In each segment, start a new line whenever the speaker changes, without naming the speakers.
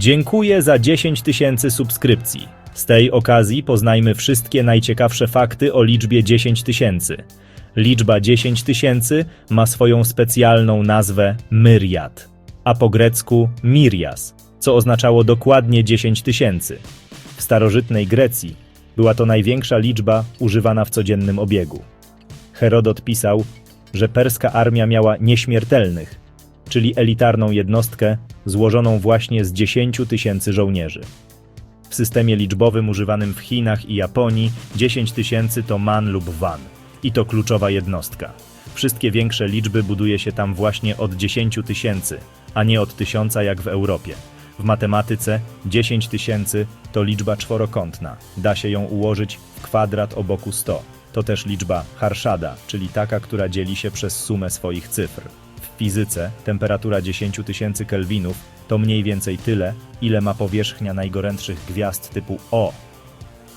Dziękuję za 10 tysięcy subskrypcji. Z tej okazji poznajmy wszystkie najciekawsze fakty o liczbie 10 tysięcy. Liczba 10 tysięcy ma swoją specjalną nazwę myriad, a po grecku mirias, co oznaczało dokładnie 10 tysięcy. W starożytnej Grecji była to największa liczba używana w codziennym obiegu. Herodot pisał, że perska armia miała nieśmiertelnych, czyli elitarną jednostkę złożoną właśnie z 10 tysięcy żołnierzy. W systemie liczbowym używanym w Chinach i Japonii 10 tysięcy to man lub wan i to kluczowa jednostka. Wszystkie większe liczby buduje się tam właśnie od 10 tysięcy, a nie od tysiąca jak w Europie. W matematyce 10 tysięcy to liczba czworokątna. Da się ją ułożyć w kwadrat o boku 100. To też liczba Harshada, czyli taka, która dzieli się przez sumę swoich cyfr. Fizyce temperatura 10 tysięcy kelwinów to mniej więcej tyle, ile ma powierzchnia najgorętszych gwiazd typu O.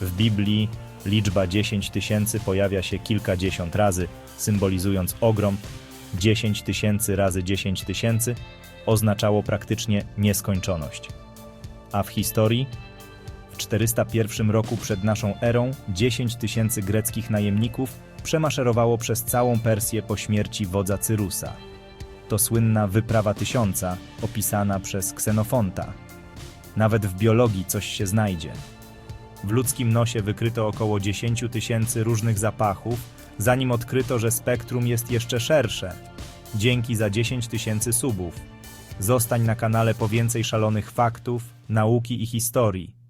W Biblii liczba 10 tysięcy pojawia się kilkadziesiąt razy, symbolizując ogrom. 10 tysięcy razy 10 tysięcy oznaczało praktycznie nieskończoność. A w historii w 401 roku przed naszą erą 10 tysięcy greckich najemników przemaszerowało przez całą Persję po śmierci wodza Cyrusa. To słynna wyprawa tysiąca, opisana przez Ksenofonta. Nawet w biologii coś się znajdzie. W ludzkim nosie wykryto około 10 tysięcy różnych zapachów, zanim odkryto, że spektrum jest jeszcze szersze. Dzięki za 10 tysięcy subów. Zostań na kanale po więcej szalonych faktów, nauki i historii.